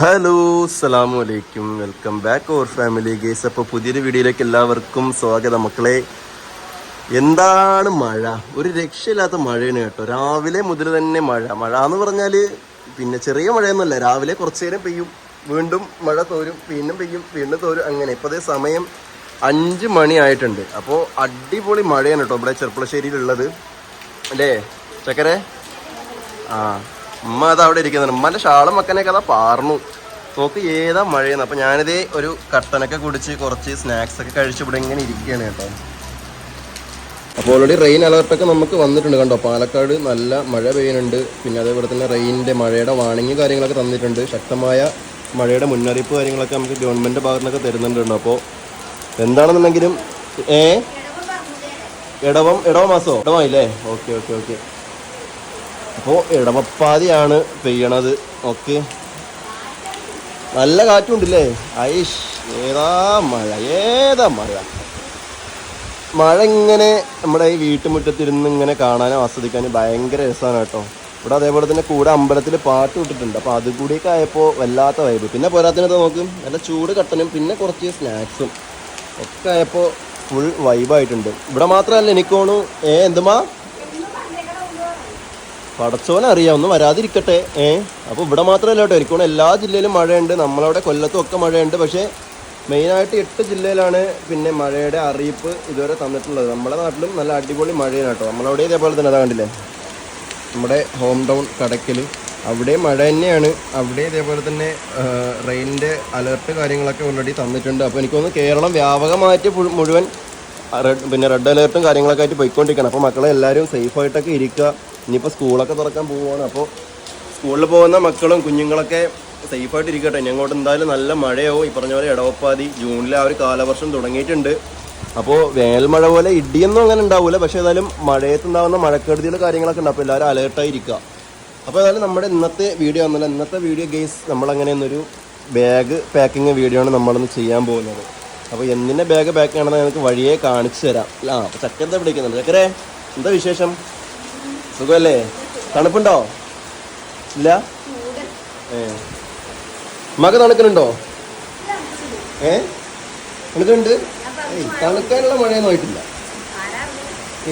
Hello അലൈക്കും welcome back our family guys. അപ്പോൾ പുതിയൊരു വീഡിയോയിലേക്ക് എല്ലാവർക്കും സ്വാഗതം മക്കളെ. എന്താണ് മഴ? ഒരു രക്ഷയില്ലാത്ത മഴയാണ് കേട്ടോ. രാവിലെ മുതൽ തന്നെ മഴ. മഴ എന്ന് പറഞ്ഞാൽ പിന്നെ ചെറിയ മഴയൊന്നുമല്ല. രാവിലെ കുറച്ച് നേരം പെയ്യും വീണ്ടും മഴ തോരും വീണ്ടും പെയ്യും വീണ്ടും തോരും അങ്ങനെ. ഇപ്പോൾ അതേ സമയം അഞ്ച് മണി ആയിട്ടുണ്ട്. അപ്പോൾ അടിപൊളി മഴയാണ് കേട്ടോ ഇവിടെ ചെറുപ്പുളശ്ശേരിയിലുള്ളത് അല്ലേ? ചക്കരെ? ആ. ഉമ്മ അത് അവിടെ ഇരിക്കുന്നുണ്ട്. ഉമ്മന്റെ ഷാളും മക്കനൊക്കെ അതാ പാർന്നു. നോക്ക് ഏതാ മഴയെന്ന്. അപ്പം ഞാനിതേ ഒരു കട്ടനൊക്കെ കുടിച്ച് കുറച്ച് സ്നാക്സ് ഒക്കെ കഴിച്ച് ഇവിടെ ഇങ്ങനെ ഇരിക്കുകയാണ് കേട്ടോ. അപ്പോൾ ഓൾറെഡി റെയിൻ അലർട്ടൊക്കെ നമുക്ക് വന്നിട്ടുണ്ട് കണ്ടോ? പാലക്കാട് നല്ല മഴ പെയ്യുന്നുണ്ട്. പിന്നെ അതേപോലെ തന്നെ റെയിനിന്റെ മഴയുടെ വാണിംഗ് കാര്യങ്ങളൊക്കെ തന്നിട്ടുണ്ട്. ശക്തമായ മഴയുടെ മുന്നറിയിപ്പ് കാര്യങ്ങളൊക്കെ നമുക്ക് ഗവൺമെന്റ് ഭാഗത്തു നിന്നൊക്കെ തരുന്നുണ്ട് അപ്പോൾ എന്താണെന്നുണ്ടെങ്കിലും ഏ? ഇടവം ഇടവ മാസോ? ഇടവായില്ലേ ഓക്കെ ഓക്കെ ഓക്കെ. അപ്പോൾ ഇടവപ്പാതിയാണ് പെയ്യണത്. ഓക്കെ. നല്ല കാറ്റുണ്ടല്ലേ? ഐഷ് ഏതാ മഴ ഏതാ മഴ? മഴ ഇങ്ങനെ നമ്മുടെ ഈ വീട്ടുമുറ്റത്തിരുന്ന് ഇങ്ങനെ കാണാനും ആസ്വദിക്കാനും ഭയങ്കര രസമാണ് കേട്ടോ. ഇവിടെ അതേപോലെ തന്നെ കൂടെ അമ്പലത്തിൽ പാട്ട് വിട്ടിട്ടുണ്ട്. അപ്പോൾ അത് കൂടിയൊക്കെ ആയപ്പോൾ വല്ലാത്ത വൈബ് പിന്നെ പോരാത്തിനത് നോക്ക്? നല്ല ചൂട് കട്ടനും പിന്നെ കുറച്ച് സ്നാക്സും ഒക്കെ ആയപ്പോൾ ഫുൾ വൈബായിട്ടുണ്ട് ഇവിടെ മാത്രമല്ല എനിക്കോണു ഏ എന്തുമാ? പടച്ചോനെ അറിയാം ഒന്നും വരാതിരിക്കട്ടെ ഏ? അപ്പോൾ ഇവിടെ മാത്രമല്ല കേട്ടോ. എനിക്കോണം എല്ലാ ജില്ലയിലും മഴയുണ്ട്. നമ്മളവിടെ കൊല്ലത്തും ഒക്കെ മഴയുണ്ട്. പക്ഷേ മെയിനായിട്ട് എട്ട് ജില്ലയിലാണ് പിന്നെ മഴയുടെ അറിയിപ്പ് ഇതുവരെ തന്നിട്ടുള്ളത്. നമ്മുടെ നാട്ടിലും നല്ല അടിപൊളി മഴയാണ് കേട്ടോ. നമ്മളവിടെ ഇതേപോലെ തന്നെ അതാ കണ്ടില്ലേ? നമ്മുടെ ഹോം ടൗൺ കടക്കൽ അവിടെ മഴ തന്നെയാണ്. അവിടെ ഇതേപോലെ തന്നെ റെയിനിന്റെ അലേർട്ട് കാര്യങ്ങളൊക്കെ ഓൾറെഡി തന്നിട്ടുണ്ട്. അപ്പോൾ എനിക്കൊന്ന് കേരളം വ്യാപകമായിട്ട് മുഴുവൻ റെഡ് പിന്നെ റെഡ് അലേർട്ടും കാര്യങ്ങളൊക്കെ ആയിട്ട് പോയിക്കൊണ്ടിരിക്കണം അപ്പോൾ മക്കളെ എല്ലാവരും സേഫായിട്ടൊക്കെ ഇരിക്കുക. ഇനിയിപ്പോൾ സ്കൂളൊക്കെ തുറക്കാൻ പോവുകയാണ്. അപ്പോൾ സ്കൂളിൽ പോകുന്ന മക്കളും കുഞ്ഞുങ്ങളൊക്കെ സേഫായിട്ട് ഇരിക്കട്ടെ. ഇനി അങ്ങോട്ട് എന്തായാലും നല്ല മഴയാവും. ഈ പറഞ്ഞ പോലെ ഇടവപ്പാതി ജൂണിൽ ആ ഒരു കാലവർഷം തുടങ്ങിയിട്ടുണ്ട്. അപ്പോൾ വേനൽ മഴ പോലെ ഇടിയൊന്നും അങ്ങനെ ഉണ്ടാവില്ല പക്ഷേ ഏതായാലും മഴയത്തുണ്ടാകുന്ന മഴക്കെടുതികൾ കാര്യങ്ങളൊക്കെ ഉണ്ട്. അപ്പോൾ എല്ലാവരും അലേർട്ടായിരിക്കുക അപ്പോൾ ഏതായാലും നമ്മുടെ ഇന്നത്തെ വീഡിയോ ഒന്നല്ല ഇന്നത്തെ വീഡിയോ ഗെയ്സ് നമ്മളങ്ങനെ ഒന്നൊരു ബാഗ് പാക്കിങ് വീഡിയോ ആണ് നമ്മളൊന്ന് ചെയ്യാൻ പോകുന്നത്. അപ്പോൾ എന്തിന്റെ ബാഗ് പാക്ക് ചെയ്യണമെന്ന് നിങ്ങൾക്ക് വഴിയെ കാണിച്ചു തരാം. ആ അപ്പോൾ ചക്ക എന്താ പിടിക്കുന്നുണ്ട്. ചക്കരേ എന്താ വിശേഷം? സുഖമല്ലേ തണുപ്പുണ്ടോ? ഇല്ല? ഏ. മക തണുക്കണുണ്ടോ ഏ? തണുക്കുന്നുണ്ട് ഏയ് തണുക്കാനുള്ള മഴയൊന്നും ആയിട്ടില്ല.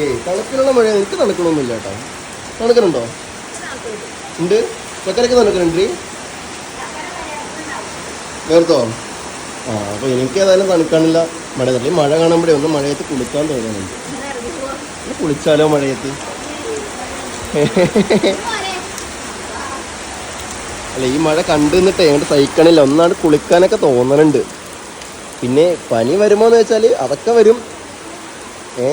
ഏയ് തണുപ്പിനുള്ള മഴ എനിക്ക് തണുക്കണമൊന്നുമില്ല കേട്ടോ. തണുക്കണുണ്ടോ ഉണ്ട്? ചക്കരക്ക് തണുക്കണുണ്ട് വേർത്തോ ആ അപ്പോൾ എനിക്ക് ഏതായാലും തണുക്കാനില്ല. മഴ തള്ളി മഴ കാണുമ്പോഴേ ഒന്ന് മഴയത്ത് കുളിക്കാൻ തോന്നുന്നുണ്ട്. കുളിച്ചാലോ മഴയത്ത്? അല്ല ഈ മഴ കണ്ടു നിന്നിട്ട് അങ്ങോട്ട് സഹിക്കണില്ല. ഒന്നാണ് കുളിക്കാനൊക്കെ തോന്നണുണ്ട്. പിന്നെ പനി വരുമോ എന്ന് വെച്ചാൽ അതൊക്കെ വരും. ഏ?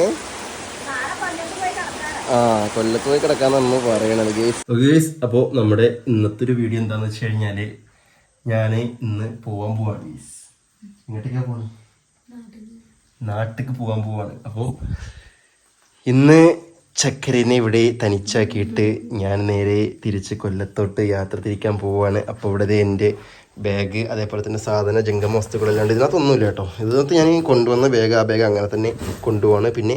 ആ കൊല്ലത്ത് പോയി കിടക്കാന്നു പറയണത് ഗേസ്. ഗേസ് അപ്പോൾ നമ്മുടെ ഇന്നത്തെ ഒരു വീഡിയോ എന്താന്ന് വെച്ച് കഴിഞ്ഞാൽ ഞാൻ ഇന്ന് പോവാൻ പോവാണ് ഗേസ്. ഇങ്ങോട്ടേക്കാ പോണ്? നാട്ടിലേക്ക് പോവാൻ പോവാണ്. അപ്പോൾ ഇന്ന് ചക്കരനെ ഇവിടെ തനിച്ചാക്കിയിട്ട് ഞാൻ നേരെ തിരിച്ച് കൊല്ലത്തോട്ട് യാത്ര തിരിക്കാൻ പോവാണ്. അപ്പോൾ ഇവിടെ എന്റെ ബാഗ് അതേപോലെ തന്നെ സാധന ജംഗമ വസ്തുക്കളെല്ലാം ഇതിനകത്തൊന്നുമില്ല കേട്ടോ. ഇതിനകത്ത് ഞാൻ കൊണ്ടുവന്ന ബാഗ് ആ ബാഗ് അങ്ങനെ തന്നെ കൊണ്ടുപോവാണ്. പിന്നെ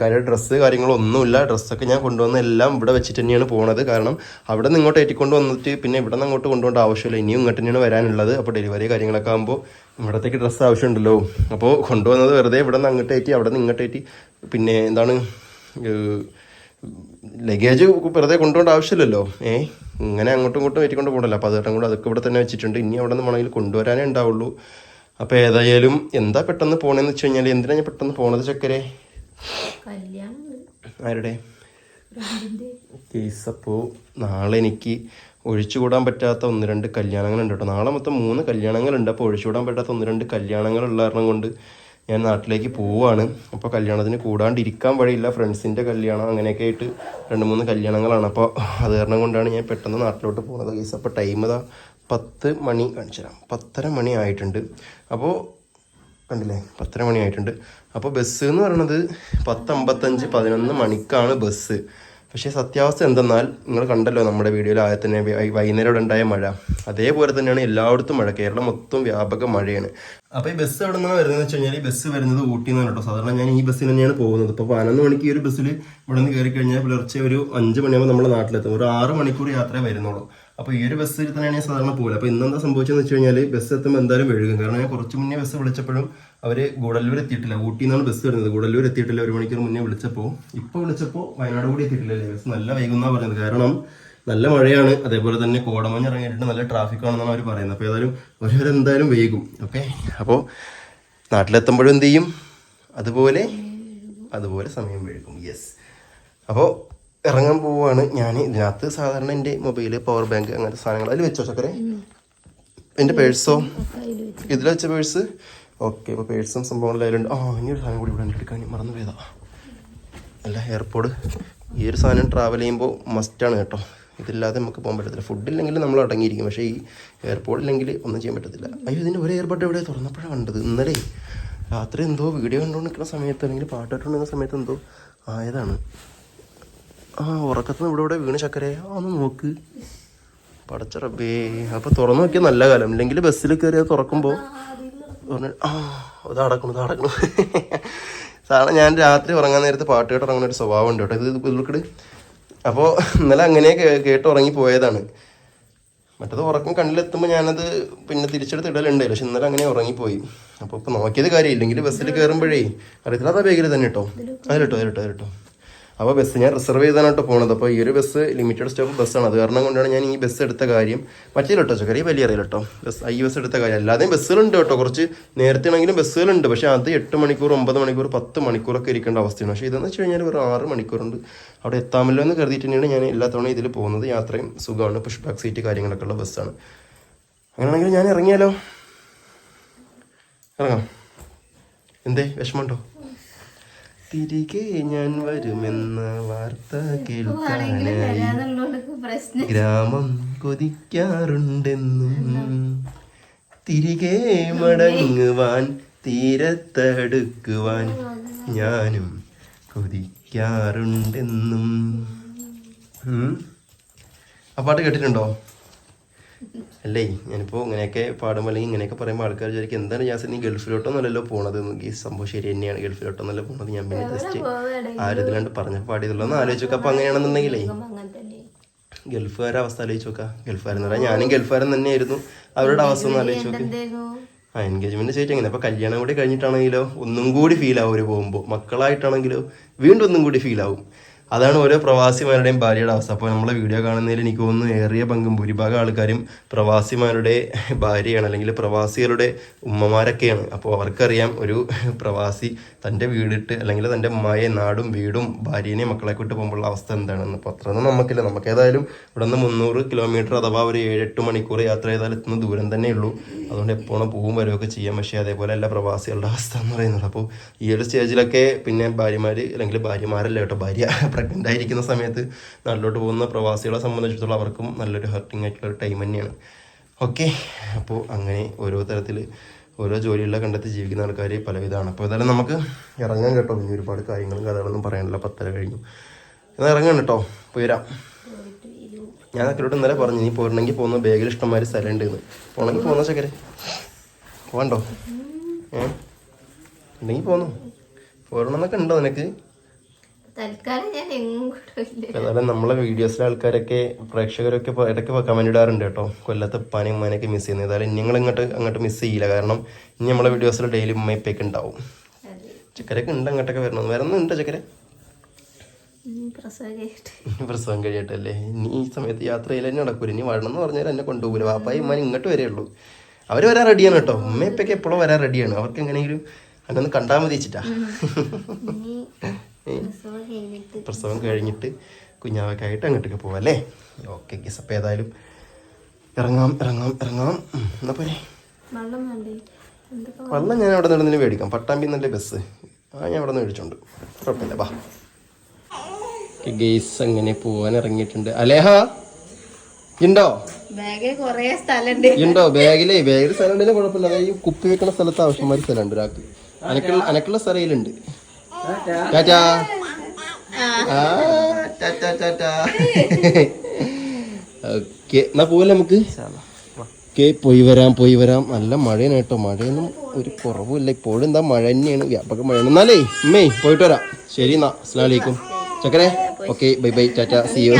കാര്യം ഡ്രസ്സ് കാര്യങ്ങളൊന്നുമില്ല ഡ്രസ്സൊക്കെ ഞാൻ കൊണ്ടുവന്ന എല്ലാം ഇവിടെ വെച്ചിട്ട് തന്നെയാണ് പോണത്. കാരണം അവിടെ നിന്ന് ഇങ്ങോട്ട് ഏറ്റിക്കൊണ്ട് വന്നിട്ട് പിന്നെ ഇവിടെ നിന്ന് അങ്ങോട്ട് കൊണ്ടുപോകേണ്ട ആവശ്യമില്ല. ഇനിയും ഇങ്ങോട്ട് തന്നെയാണ് വരാനുള്ളത്. അപ്പോൾ ഡെലിവറി കാര്യങ്ങളൊക്കെ ആകുമ്പോൾ ഇവിടത്തേക്ക് ഡ്രസ്സ് ആവശ്യമുണ്ടല്ലോ. അപ്പോൾ കൊണ്ടുവന്നത് വെറുതെ ഇവിടെ നിന്ന് അങ്ങോട്ട് ഏറ്റി അവിടെ നിന്ന് ഇങ്ങോട്ട് ഏറ്റി പിന്നെ എന്താണ് ലഗേജ് വെറുതെ കൊണ്ടുപോകേണ്ട ആവശ്യമില്ലല്ലോ. ഏ ഇങ്ങനെ അങ്ങോട്ടും ഇങ്ങോട്ടും ഏറ്റിക്കൊണ്ട് പോകണ്ടല്ലോ. അപ്പോൾ അതുകൊണ്ട് കൂടെ അതൊക്കെ ഇവിടെ തന്നെ വെച്ചിട്ടുണ്ട്. ഇനി അവിടെ നിന്ന് വേണമെങ്കിൽ കൊണ്ടുവരാനേ ഉണ്ടാവുള്ളൂ. അപ്പോൾ ഏതായാലും എന്താ പെട്ടെന്ന് പോണേന്ന് വെച്ച് കഴിഞ്ഞാൽ എന്തിനാ ഞാൻ പെട്ടെന്ന് പോണത് ചക്കരെ? ആരുടെ? കേസ് അപ്പോൾ നാളെ എനിക്ക് ഒഴിച്ചുകൂടാൻ പറ്റാത്ത ഒന്ന് രണ്ട് കല്യാണങ്ങളുണ്ട് കേട്ടോ. നാളെ മൊത്തം മൂന്ന് കല്യാണങ്ങളുണ്ട്. അപ്പോൾ ഒഴിച്ചുകൂടാൻ പറ്റാത്ത ഒന്ന് രണ്ട് കല്യാണങ്ങളുള്ള കാരണം കൊണ്ട് ഞാൻ നാട്ടിലേക്ക് പോവുകയാണ് അപ്പോൾ കല്യാണത്തിന് കൂടാണ്ടിരിക്കാൻ വഴിയില്ല. ഫ്രണ്ട്സിന്റെ കല്യാണം അങ്ങനെയൊക്കെ ആയിട്ട് രണ്ട് മൂന്ന് കല്യാണങ്ങളാണ്. അപ്പോൾ അത് കാരണം കൊണ്ടാണ് ഞാൻ പെട്ടെന്ന് നാട്ടിലോട്ട് പോകുന്നത്. ഗൈസ് അപ്പോൾ ടൈം ഇതാ പത്ത് മണി കാണിച്ചു തരാം പത്തര മണി ആയിട്ടുണ്ട്. അപ്പോൾ കണ്ടില്ലേ? പത്തര മണി ആയിട്ടുണ്ട്. അപ്പോൾ ബസ് എന്ന് പറയുന്നത് പത്തമ്പത്തഞ്ച് പതിനൊന്ന് മണിക്കാണ് ബസ് പക്ഷേ സത്യാവസ്ഥ എന്തെന്നാൽ നിങ്ങൾ കണ്ടല്ലോ നമ്മുടെ വീഡിയോയിൽ ആദ്യം തന്നെ വൈകുന്നേരം ഉണ്ടായ മഴ. അതേപോലെ തന്നെയാണ് എല്ലായിടത്തും മഴ. കേരളം മൊത്തം വ്യാപക മഴയാണ്. അപ്പോൾ ഈ ബസ് എവിടെ നിന്നാണ് വരുന്നത് വെച്ച് കഴിഞ്ഞാൽ ഈ ബസ് വരുന്നത് ഊട്ടി നിന്നാണ് കേട്ടോ. സാധാരണ ഞാൻ ഈ ബസ്സിൽ തന്നെയാണ് പോകുന്നത്. ഇപ്പോൾ പതിനൊന്ന് മണിക്ക് ഈ ഒരു ബസ്സിൽ ഇവിടെ നിന്ന് കയറി കഴിഞ്ഞാൽ പുലർച്ചെ ഒരു അഞ്ച് മണിയാകുമ്പോൾ നമ്മുടെ നാട്ടിലെത്തും. ഒരു ആറ് മണിക്കൂർ യാത്രയെ വരുന്നുള്ളൂ അപ്പോൾ ഈ ഒരു ബസ്സിൽ തന്നെയാണ് ഞാൻ സാധാരണ പോകില്ല അപ്പോൾ ഇന്നെന്താ സംഭവിച്ചെന്ന് വെച്ച് കഴിഞ്ഞാൽ ബസ് എത്തുമ്പോൾ എന്തായാലും വഴുകും. കാരണം ഞാൻ കുറച്ച് മുന്നേ ബസ് വിളിച്ചപ്പോഴും അവർ ഗൂഡല്ലൂർ എത്തിയിട്ടില്ല. ഊട്ടിയിൽ നിന്നാണ് ബസ് വരുന്നത്. ഗൂഡല്ലൂർ എത്തിയിട്ടില്ല. ഒരു മണിക്കൂർ മുന്നേ വിളിച്ചപ്പോൾ ഇപ്പോൾ വിളിച്ചപ്പോൾ വയനാട് കൂടി എത്തിയിട്ടില്ല ബസ് നല്ല വൈകുന്നാണ് പറയുന്നത്. കാരണം നല്ല മഴയാണ്. അതേപോലെ തന്നെ കോടമഞ്ഞ് ഇറങ്ങിയിട്ട് നല്ല ട്രാഫിക് ആണെന്നാണ് അവർ പറയുന്നത്. അപ്പോൾ ഏതായാലും അവരെന്തായാലും വൈകും. ഓക്കെ? അപ്പോൾ നാട്ടിലെത്തുമ്പോഴും എന്ത് ചെയ്യും? അതുപോലെ അതുപോലെ സമയം വൈകും. യെസ് അപ്പോൾ ഇറങ്ങാൻ പോവുകയാണ് ഞാൻ ഇതിനകത്ത് സാധാരണ എന്റെ മൊബൈൽ പവർ ബാങ്ക് അങ്ങനത്തെ സാധനങ്ങൾ. അതിൽ വെച്ചോ ചക്കരെ? എന്റെ പേഴ്സോ ഇതിൽ വെച്ച പേഴ്സ് ഓക്കെ അപ്പോൾ പേഴ്സും സംഭവങ്ങളും അതിലുണ്ട് ആ ഇനി ഒരു സാധനം കൂടി ഇവിടെ എടുക്കാൻ മറന്നു പോയതാ. അല്ല എയർപോർട്ട് ഈ ഒരു സാധനം ട്രാവൽ ചെയ്യുമ്പോൾ മസ്റ്റാണ് കേട്ടോ. ഇതില്ലാതെ നമുക്ക് പോകാൻ പറ്റത്തില്ല. ഫുഡില്ലെങ്കിൽ നമ്മൾ അടങ്ങിയിരിക്കും. പക്ഷേ ഈ എയർപോർട്ട് ഇല്ലെങ്കിൽ ഒന്നും ചെയ്യാൻ പറ്റത്തില്ല. അയ്യോ ഇതിന്റെ ഒരു എയർപോർട്ട് എവിടെ? തുറന്നപ്പോഴാണ് കണ്ടത്. ഇന്നലെ രാത്രി എന്തോ വീഡിയോ കണ്ടുകൊണ്ട് നിൽക്കുന്ന സമയത്ത് അല്ലെങ്കിൽ പാട്ട് കേട്ടുകൊണ്ടിരിക്കുന്ന സമയത്ത് എന്തോ ആയതാണ്. ആ ഉറക്കത്തിന് ഇവിടെ ഇവിടെ വീണ് ചക്കരെ. ഒന്ന് നോക്ക്. പടച്ച റബ്ബേ. അപ്പോൾ തുറന്നു നോക്കിയാൽ നല്ല കാലം. ഇല്ലെങ്കിൽ ബസ്സിൽ കയറി അത് തുറക്കുമ്പോൾ ആ അത് അടക്കണം ഇത് സാധാരണ ഞാൻ രാത്രി ഉറങ്ങാൻ നേരത്തെ പാട്ട് കേട്ട് ഉറങ്ങുന്ന ഒരു സ്വഭാവം ഉണ്ട് കേട്ടോ. ഇത് ഉൾക്കട് അപ്പോൾ ഇന്നലെ അങ്ങനെ കേട്ട് ഉറങ്ങി പോയതാണ്. മറ്റത് ഉറക്കം കണ്ണിലെത്തുമ്പോൾ ഞാനത് പിന്നെ തിരിച്ചെടുത്ത് ഇടലുണ്ടായി പക്ഷെ ഇന്നലെ അങ്ങനെ ഉറങ്ങിപ്പോയി. അപ്പോൾ ഇപ്പോൾ നോക്കിയത് കാര്യമില്ലെങ്കിൽ ബസ്സിൽ കയറുമ്പോഴേ അറിയത്തില്ല അതാ ബേഗിൽ തന്നെ കേട്ടോ അതിലിട്ടോ അതിലിട്ടോ അതിലിട്ടോ. അപ്പോൾ ബസ് ഞാൻ റിസർവ് ചെയ്താണ് കേട്ടോ പോണത്. അപ്പോൾ ഈ ഒരു ബസ് ലിമിറ്റഡ് സ്റ്റോപ്പ് ബസ്സാണ് അത് കാരണം കൊണ്ടാണ് ഞാൻ ഈ ബസ് എടുത്ത കാര്യം മറ്റേ കേട്ടോ ചെറിയ വലിയ അറിയില്ല കേട്ടോ ബസ് ഈ ബസ് എടുത്ത കാര്യം. അല്ലാതെയും ബസ്സുകളുണ്ട് കേട്ടോ കുറച്ച് നേരത്തെ ആണെങ്കിലും ബസ്സുകളുണ്ട് പക്ഷേ അത് എട്ട് മണിക്കൂർ ഒമ്പത് മണിക്കൂർ പത്ത് മണിക്കൂറൊക്കെ ഇരിക്കേണ്ട അവസ്ഥയാണ്. പക്ഷേ ഇതെന്ന് വെച്ച് കഴിഞ്ഞാൽ ഒരു ആറ് മണിക്കൂറുണ്ട്. അവിടെ എത്താമല്ലോ എന്ന് കരുതിയിട്ട് തന്നെയാണ് ഞാൻ എല്ലാ തവണ ഇതിൽ പോകുന്നത്. യാത്രയും സുഖമാണ്. പുഷ് ബാക്ക് സീറ്റ് കാര്യങ്ങളൊക്കെ ഉള്ള ബസ്സാണ് അങ്ങനെയാണെങ്കിൽ ഞാൻ ഇറങ്ങിയാലോ? ഇറങ്ങാം. എന്തേ? വിഷമമുണ്ടോ? തിരികെ ഞാൻ വരുമെന്ന വാർത്ത കേൾക്കാനായി ഗ്രാമം കൊതിക്കാറുണ്ടെന്നും തിരികെ മടങ്ങുവാൻ തീരത്തടുക്കുവാൻ ഞാനും കൊതിക്കാറുണ്ടെന്നും. ആ പാട്ട് കേട്ടിട്ടുണ്ടോ? അല്ലേ? ഞാനിപ്പോൾ ഇങ്ങനെയൊക്കെ പാടുമ്പോൾ അല്ലെങ്കിൽ ഇങ്ങനെയൊക്കെ പറയുമ്പോൾ ആൾക്കാർ വിചാരിക്കും എന്താണ് ജാസ് നീ ഗൾഫിലോട്ടൊന്നുമല്ലല്ലോ പോണത്? ഈ സംഭവം ശരി തന്നെയാണ് ഗൾഫിലോട്ടൊന്നല്ല പോണത്. ഞാൻ പിന്നെ ജസ്റ്റ് ആരതിലാണ്ട് പറഞ്ഞപ്പോൾ പാടിയതുള്ളൂ. ഒന്ന് അപ്പൊ നോക്കാം. അപ്പോൾ അങ്ങനെയാണെന്നുണ്ടെങ്കിലേ ഗൾഫുകാരുടെ അവസ്ഥ ആലോചിച്ച് നോക്കാം. ഗൾഫുകാരെന്ന് പറയാം ഞാനും ഗൾഫുകാരൻ തന്നെയായിരുന്നു. അവരുടെ അവസ്ഥ ഒന്ന് ആലോചിച്ച് നോക്ക്. ആ എൻഗേജ്മെന്റ് ചെയ്തിട്ട് എങ്ങനെ അപ്പൊ കല്യാണം കൂടി കഴിഞ്ഞിട്ടാണെങ്കിലോ ഒന്നും കൂടി ഫീൽ ആവും ഒരു പോകുമ്പോൾ മക്കളായിട്ടാണെങ്കിലോ വീണ്ടും ഒന്നും കൂടി ഫീൽ ആവും. അതാണ് ഓരോ പ്രവാസിമാരുടെയും ഭാര്യയുടെ അവസ്ഥ. അപ്പോൾ നമ്മളെ വീഡിയോ കാണുന്നതിൽ എനിക്ക് തോന്നുന്നു ഏറിയ പങ്കും ഭൂരിഭാഗം ആൾക്കാരും പ്രവാസിമാരുടെ ഭാര്യയാണ് അല്ലെങ്കിൽ പ്രവാസികളുടെ ഉമ്മമാരൊക്കെയാണ്. അപ്പോൾ അവർക്കറിയാം ഒരു പ്രവാസി തന്റെ വീടിട്ട് അല്ലെങ്കിൽ തന്റെ ഉമ്മയെ നാടും വീടും ഭാര്യനെയും മക്കളെ കൂട്ട് പോകുമ്പോഴുള്ള അവസ്ഥ എന്താണെന്ന്. അപ്പോൾ അത്രയൊന്നും നമുക്കില്ല. നമുക്ക് ഏതായാലും ഇവിടെ നിന്ന് മുന്നൂറ് കിലോമീറ്റർ അഥവാ ഒരു ഏഴെട്ട് മണിക്കൂർ യാത്ര ചെയ്താൽ എത്തുന്ന ദൂരം തന്നെ ഉള്ളൂ. അതുകൊണ്ട് എപ്പോഴും പോവും വരുമൊക്കെ ചെയ്യാം. പക്ഷേ അതേപോലെ അല്ല പ്രവാസികളുടെ അവസ്ഥ എന്ന് പറയുന്നത്. അപ്പോൾ ഈ ഒരു സ്റ്റേജിലൊക്കെ പിന്നെ ഭാര്യമാർ അല്ലെങ്കിൽ ഭാര്യമാരല്ല കേട്ടോ ഭാര്യ പ്രഗ്നന്റ് ആയിരിക്കുന്ന സമയത്ത് നാട്ടിലോട്ട് പോകുന്ന പ്രവാസികളെ സംബന്ധിച്ചിടത്തോളം അവർക്കും നല്ലൊരു ഹർട്ടിങ് ആയിട്ടുള്ള ഒരു ടൈം തന്നെയാണ്. ഓക്കെ അപ്പോൾ അങ്ങനെ ഓരോ തരത്തിൽ ഓരോ ജോലിയുള്ള കണ്ടെത്തി ജീവിക്കുന്ന ആൾക്കാർ പലവിധമാണ്. അപ്പോൾ ഏതായാലും നമുക്ക് ഇറങ്ങാൻ കേട്ടോ. ഇനി ഒരുപാട് കാര്യങ്ങളും കഥകളൊന്നും പറയാനില്ല. പത്തര കഴിഞ്ഞു. എന്നാൽ ഇറങ്ങാൻ കേട്ടോ. പോയി വരാം. ഞാൻ അക്കരോട് ഇന്നലെ പറഞ്ഞു നീ പോരണമെങ്കിൽ പോകുന്ന ബാഗിൽ ഇഷ്ടംമാതിരി സ്ഥലമുണ്ട് എന്ന്. പോകണമെങ്കിൽ പോകുന്ന ചക്കരെ പോകണ്ടോ ഏ? ഉണ്ടെങ്കിൽ പോന്നു. പോരണമെന്നൊക്കെ ഉണ്ടോ നിനക്ക്? തൽക്കാലം ഞാൻ ഏതായാലും നമ്മളെ വീഡിയോസിലെ ആൾക്കാരൊക്കെ പ്രേക്ഷകരൊക്കെ ഇടയ്ക്ക് കമന്റ് ഇടാറുണ്ട് കേട്ടോ. കൊല്ലത്തെ ഉപ്പാനെയും ഉമ്മാനൊക്കെ മിസ് ചെയ്യുന്നത്. ഏതായാലും നിങ്ങൾ ഇങ്ങോട്ട് അങ്ങോട്ട് മിസ് ചെയ്യില്ല. കാരണം ഇനി നമ്മളെ വീഡിയോസിൽ ഡെയിലി ഉമ്മയപ്പൊക്കെ ഉണ്ടാവും ചക്കരൊക്കെ ഉണ്ട് അങ്ങോട്ടൊക്കെ വരണം വരുന്നുണ്ട് ചക്കര? പ്രസവം കഴിയട്ടല്ലേ? ഇനി ഈ സമയത്ത് യാത്ര ചെയ്യൽ തന്നെ നടക്കൂല. ഇനി വരണം എന്ന് പറഞ്ഞാൽ എന്നെ കൊണ്ടുപോകില്ല വാപ്പായി ഉമ്മാൻ ഇങ്ങോട്ട് വരെയുള്ളൂ അവർ വരാൻ റെഡിയാണ് കേട്ടോ. ഉമ്മയപ്പൊക്കെ എപ്പോഴും വരാൻ റെഡിയാണ് അവർക്ക് എങ്ങനെയെങ്കിലും അന്നൊന്ന് കണ്ടാൽ മതി വെച്ചിട്ടാ പ്രസവം കഴിഞ്ഞിട്ട്. കുഞ്ഞാവക്കായിട്ട് അങ്ങോട്ടേക്ക് പോവാം അല്ലേ ഓക്കെ ഗസ് അപ്പോൾ ഏതായാലും ഇറങ്ങാം ഇറങ്ങാം ഇറങ്ങാം. എന്നാ പോരെ? വെള്ളം ഞാൻ അവിടെ നിന്ന് മേടിക്കാം. പട്ടാമ്പി നല്ല ബസ് ആ ഞാൻ അവിടെ നിന്ന് മേടിച്ചോണ്ട്. കുഴപ്പമില്ല വാ. ഗെയ്സ് അങ്ങനെ പോവാൻ ഇറങ്ങിയിട്ടുണ്ട്. അലേഹ ഉണ്ടോ ഉണ്ടോ ബാഗിലേ ബാഗിൽ സ്ഥലം ഉണ്ടെങ്കിലും കുഴപ്പമില്ല. അതായത് കുപ്പി വെക്കുന്ന സ്ഥലത്ത് ആവശ്യമായ സ്ഥലമുണ്ട് ഒരാൾക്ക്. അനക്കുള്ള അനക്കുള്ള സ്ഥലയിലുണ്ട് ടാറ്റാ ടാറ്റാ, ടാറ്റാ. ഓക്കെ എന്നാ പോവല്ലേ നമുക്ക്? ഓക്കെ പോയി വരാം പോയി വരാം. നല്ല മഴയാണ് കേട്ടോ. മഴയൊന്നും ഒരു കുറവുമില്ല. ഇപ്പോഴും എന്താ മഴ തന്നെയാണ്. വ്യാപക മഴയാണ്. എന്നാലേ ഉമ്മേ പോയിട്ട് വരാം. ശരി എന്നാ. അസ്സലാം വലൈക്കും ചക്കരെ okay bye bye tata see you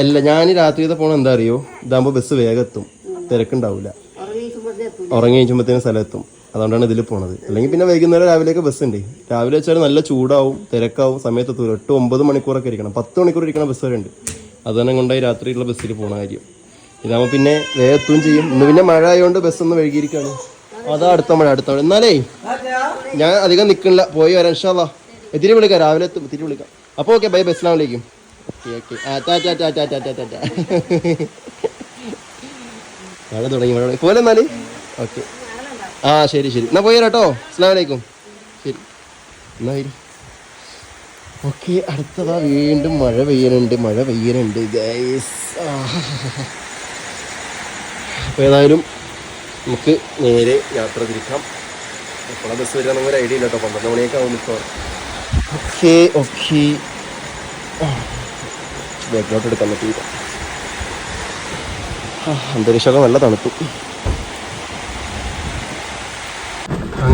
അല്ല ഞാൻ രാത്രിയത്തെ പോണ എന്താ അറിയോ? ഇതാകുമ്പോൾ ബസ് വേഗം എത്തും. തിരക്കുണ്ടാവില്ല ഉറങ്ങി കഴിച്ചുമ്പോഴത്തേനും സ്ഥലം എത്തും. അതുകൊണ്ടാണ് ഇതിൽ പോണത്. അല്ലെങ്കിൽ പിന്നെ വൈകുന്നേരം രാവിലെയൊക്കെ ബസ് ഉണ്ട് രാവിലെ വെച്ചാൽ നല്ല ചൂടാവും തിരക്കാവും സമയത്തെത്തൂല എട്ട് ഒമ്പത് മണിക്കൂറൊക്കെ ഇരിക്കണം. പത്ത് മണിക്കൂർ ഇരിക്കണ ബസ് വരെ ഉണ്ട് അതുതന്നെ കൊണ്ടായി രാത്രിയുള്ള ബസ്സിൽ പോണ കാര്യം. ഇതാകുമ്പോൾ പിന്നെ വേഗത്തും ചെയ്യും. ഇന്ന് പിന്നെ മഴ ആയതുകൊണ്ട് ബസ് ഒന്ന് വൈകിയിരിക്കുകയാണ് അതാ അടുത്ത മഴ അടുത്ത മഴ. എന്നാലേ ഞാൻ അധികം നിൽക്കണില്ല പോയി വരാം ഇൻഷാല്ലാ എത്തിരി വിളിക്കാം രാവിലെ എത്തിരി വിളിക്കാം. അപ്പോൾ ഓക്കെ ബൈ ബസ്സിനാ വിളിക്കും ഓക്കെ ഓക്കെ മഴ തുടങ്ങി മഴ പോലെ എന്നാൽ? ഓക്കെ ആ ശരി ശരി. എന്നാ പോയി കേട്ടോ അസ്സാം വലൈക്കും ശരി. എന്നാ ഓക്കെ അടുത്തതാ വീണ്ടും മഴ പെയ്യനുണ്ട് മഴ പെയ്യനുണ്ട് ഗൈസ്. അപ്പോൾ ഏതായാലും നമുക്ക് നേരെ യാത്ര തിരിക്കാം. എപ്പോഴാണ് ബസ് വരിക എന്നൊരു ഐഡിയ ഇല്ല കേട്ടോ. പന്ത്രണ്ട് മണിയൊക്കെ ആവും ഇപ്പോൾ ഓക്കെ ഓക്കെ. ബാക്കിലോട്ട് എടുക്കാൻ പറ്റിയില്ല. അന്തരീക്ഷമൊക്കെ നല്ല തണുത്തു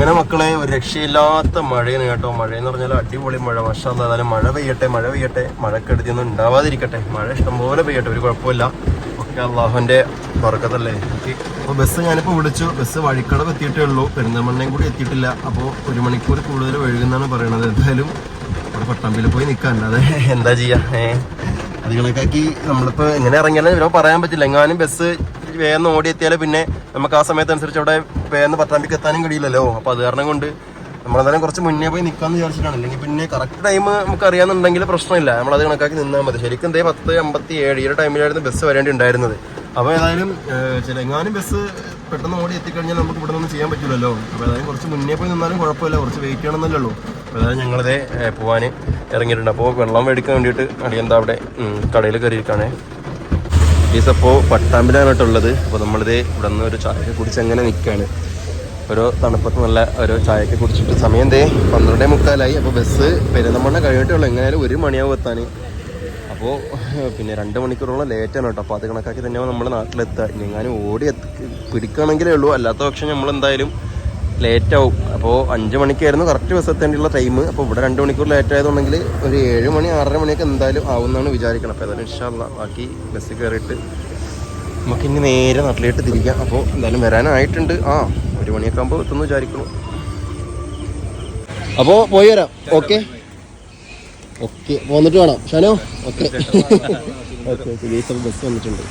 അങ്ങനെ മക്കളെ ഒരു രക്ഷയില്ലാത്ത മഴയാണ് കേട്ടോ. എന്ന് പറഞ്ഞാൽ അടിപൊളി മഴ. വർഷം എന്തായാലും മഴ പെയ്യട്ടെ മഴ പെയ്യട്ടെ. മഴക്കെടുതിയൊന്നും ഉണ്ടാവാതിരിക്കട്ടെ. മഴ ഇഷ്ടംപോലെ പെയ്യട്ടെ ഒരു കുഴപ്പമില്ല ഒക്കെ അള്ളാഹുവിന്റെ തുറക്കത്തല്ലേ അപ്പോൾ ബസ് ഞാനിപ്പോൾ വിളിച്ചു. ബസ് വഴിക്കടവ് എത്തിയിട്ടേ ഉള്ളൂ. പെരുന്തമണ്ണയും കൂടി എത്തിയിട്ടില്ല. അപ്പോൾ ഒരു മണിക്കൂർ കൂടുതൽ ഒഴുകുന്നാണ് പറയണത്. എന്തായാലും അവിടെ പട്ടാമ്പിയിൽ പോയി നിൽക്കാൻ അല്ലാതെ എന്താ ചെയ്യാ? ഏഹ് അത് ആക്കി നമ്മളിപ്പോൾ എങ്ങനെ ഇറങ്ങിയാലും ഇവരോ പറയാൻ പറ്റില്ല. എങ്ങാനും ബസ് വേഗം ഓടിയെത്തിയാൽ പിന്നെ നമുക്ക് ആ സമയത്തനുസരിച്ച് അവിടെ വേഗം പട്ടാമ്പിക്ക് എത്താനും കഴിയില്ലല്ലോ. അപ്പോൾ അത് കാരണം കൊണ്ട് നമ്മളെന്തായാലും കുറച്ച് മുന്നേ പോയി നിൽക്കാമെന്ന് വിചാരിച്ചിട്ടാണ്. അല്ലെങ്കിൽ പിന്നെ കറക്റ്റ് ടൈം നമുക്ക് അറിയാമെന്നുണ്ടെങ്കിൽ പ്രശ്നമില്ല. നമ്മളത് കണക്കാക്കി നിന്നാൽ മതി. ശരിക്കും എന്തേ പത്ത് അമ്പത്തി ഏഴ് ഈ ടൈമിലായിരുന്നു ബസ് വരേണ്ടി ഉണ്ടായിരുന്നത് അപ്പോൾ ഏതായാലും ചിലങ്ങാനും ബസ് പെട്ടെന്ന് ഓടി എത്തിക്കഴിഞ്ഞാൽ നമുക്ക് ഇവിടെ ഒന്നും ചെയ്യാൻ പറ്റില്ലല്ലോ. അപ്പോൾ ഏതായാലും കുറച്ച് മുന്നേ പോയി നിന്നാലും കുഴപ്പമില്ല. കുറച്ച് വെയിറ്റ് ചെയ്യണമെന്നല്ലേ ഉള്ളൂ. അപ്പോൾ ഏതായാലും ഞങ്ങളതേ പോവാൻ ഇറങ്ങിയിട്ടുണ്ട്. അപ്പോൾ വെള്ളം മേടിക്കാൻ വേണ്ടിയിട്ട് അടിയന്താ അവിടെ കടയിൽ കയറിയിരിക്കുകയാണേ ഈസ് അപ്പോൾ പട്ടാമ്പിലാണ് അപ്പോൾ നമ്മളിത് ഇവിടെ നിന്ന് ഒരു ചായ കുടിച്ച് അങ്ങനെ നിൽക്കുകയാണ് ഓരോ തണുപ്പത്ത് നല്ല ഒരു ചായയൊക്കെ കുടിച്ചിട്ട് സമയം ദേ പന്ത്രണ്ടേ മുക്കാലായി. അപ്പോൾ ബസ് പെരുന്നമണ്ണ കഴിഞ്ഞിട്ടുള്ളൂ എങ്ങനെയാലും ഒരു മണിയാവും എത്താൻ. അപ്പോൾ പിന്നെ രണ്ട് മണിക്കൂറോളം ലേറ്റാണ് കേട്ടോ. അപ്പോൾ അത് കണക്കാക്കി തന്നെയാണ് നമ്മൾ നാട്ടിലെത്തുക. ഇനി എങ്ങാനും ഓടി എത്തി പിടിക്കുകയാണെങ്കിലേ ഉള്ളൂ. അല്ലാത്ത പക്ഷം നമ്മൾ എന്തായാലും ലേറ്റ് ആവും അപ്പോൾ അഞ്ച് മണിക്കായിരുന്നു കറക്റ്റ് ബസ് എത്തേണ്ടിയുള്ള ടൈം അപ്പോൾ ഇവിടെ രണ്ട് മണിക്കൂർ ലേറ്റ് ആയതുണ്ടെങ്കിൽ ഒരു ഏഴ് മണി ആറര മണിയൊക്കെ എന്തായാലും ആവുമെന്നാണ് വിചാരിക്കണം അപ്പോൾ ഏതായാലും ഇഷ്ടമല്ല ബാക്കി ബസ്സിൽ കയറിയിട്ട് നമുക്ക് ഇനി നേരെ നാട്ടിലേക്ക് തിരിക്കാം. അപ്പോൾ എന്തായാലും വരാനായിട്ടുണ്ട്. ആ ഒരു മണിയൊക്കെ ആകുമ്പോൾ എത്തുമെന്ന് വിചാരിക്കണം അപ്പോൾ പോയി വരാം. ഓക്കെ ഓക്കെ പോന്നിട്ട് വേണം. ഷാനോ? ഓക്കെ ഓക്കെ ബസ് വന്നിട്ടുണ്ട്.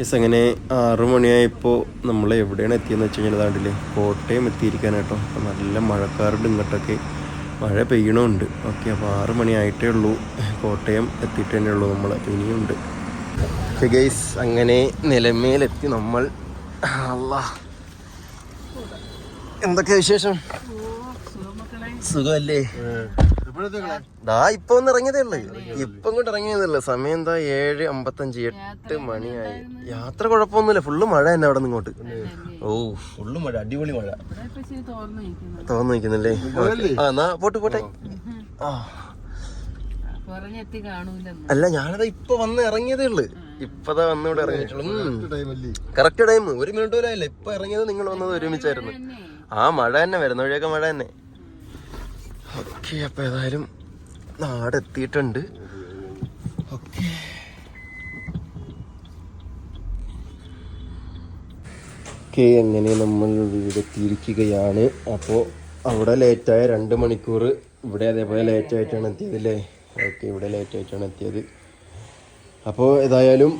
യെസ് അങ്ങനെ ആറു മണിയായപ്പോൾ നമ്മൾ എവിടെയാണ് എത്തിയെന്ന് വെച്ച് കഴിഞ്ഞാൽ അതാണ്ടില്ലേ കോട്ടയം എത്തിയിരിക്കാനായിട്ടോ അപ്പോൾ നല്ല മഴക്കാറുണ്ട് ഇങ്ങോട്ടൊക്കെ. മഴ പെയ്യണമുണ്ട് ഓക്കെ അപ്പോൾ ആറു മണിയായിട്ടേ ഉള്ളൂ. കോട്ടയം എത്തിയിട്ട് തന്നെ ഉള്ളൂ നമ്മൾ അപ്പോൾ ഇനിയുണ്ട്. ഓക്കെ ഗൈസ് അങ്ങനെ നിലമേലെത്തി നമ്മൾ. അല്ലാ എന്തൊക്കെ വിശേഷം? സുഖമല്ലേ? ദാ ഇപ്പൊ ഒന്ന് ഇറങ്ങിയതേ ഉള്ളു. ഇപ്പൊ ഇങ്ങോട്ട് ഇറങ്ങിയതല്ലേ. സമയം എന്താ? ഏഴ് അമ്പത്തഞ്ച് എട്ട് മണിയായി. യാത്ര കുഴപ്പമൊന്നുമില്ല. ഫുള്ള് മഴ തന്നെ അവിടെ ഇങ്ങോട്ട്. ഓ ഫുള്ള് മഴ. അടിപൊളി മഴ. തോന്നു നിൽക്കുന്നല്ലേ? ആ എന്നാ പോട്ട് പോട്ടെ. ആ. അല്ല ഞാനതാ ഇപ്പൊ വന്ന് ഇറങ്ങിയതേ ഉള്ളു. ഇപ്പതാ വന്ന് ഇവിടെ ഇറങ്ങിയിട്ടുള്ളൂ. കറക്റ്റ് ടൈം ഒരു മിനിറ്റ് പോലും ആയില്ല. ഇപ്പൊ ഇറങ്ങിയത് നിങ്ങൾ വന്നത് ഒരുമിച്ചായിരുന്നു. ആ മഴ തന്നെ. വരുന്ന വഴിയൊക്കെ മഴ തന്നെ. ഓക്കെ അപ്പൊ ഏതായാലും നാടെത്തിയിട്ടുണ്ട്. ഓക്കെ. ഓക്കെ എങ്ങനെ നമ്മൾ വീടെത്തിയിരിക്കുകയാണ്? അപ്പോൾ അവിടെ ലേറ്റായ രണ്ട് മണിക്കൂർ ഇവിടെ അതേപോലെ ലേറ്റ് ആയിട്ടാണ് എത്തിയത് അല്ലേ? ഓക്കെ ഇവിടെ ലേറ്റ് ആയിട്ടാണ് എത്തിയത്. അപ്പോൾ ഏതായാലും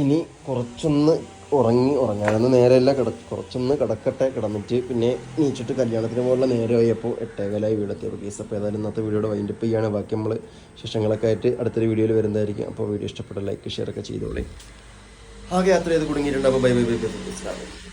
ഇനി കുറച്ചൊന്ന് ഉറങ്ങി ഉറങ്ങാനൊന്നും നേരമല്ല. കിട കുറച്ചൊന്ന് കിടക്കട്ടെ കിടന്നിട്ട് പിന്നെ നീച്ചിട്ട് കല്യാണത്തിന് പോലുള്ള നേരമായപ്പോൾ എട്ടേകാലായി വീടെത്തിയപ്പോൾ കേസ് അപ്പോൾ ഏതായാലും ഇന്നത്തെ വീഡിയോയുടെ വൈൻഡപ്പ് ചെയ്യാണ്. ബാക്കി നമ്മൾ ശേഷങ്ങളൊക്കെ ആയിട്ട് അടുത്തൊരു വീഡിയോയിൽ വരുന്നതായിരിക്കും. അപ്പോൾ വീഡിയോ ഇഷ്ടപ്പെട്ട ലൈക്ക് ഷെയർ ഒക്കെ ചെയ്തോളേ. ആകെ യാത്ര ചെയ്ത് കുടുങ്ങിയിട്ടുണ്ട്. അപ്പോൾ bye bye bye bye bye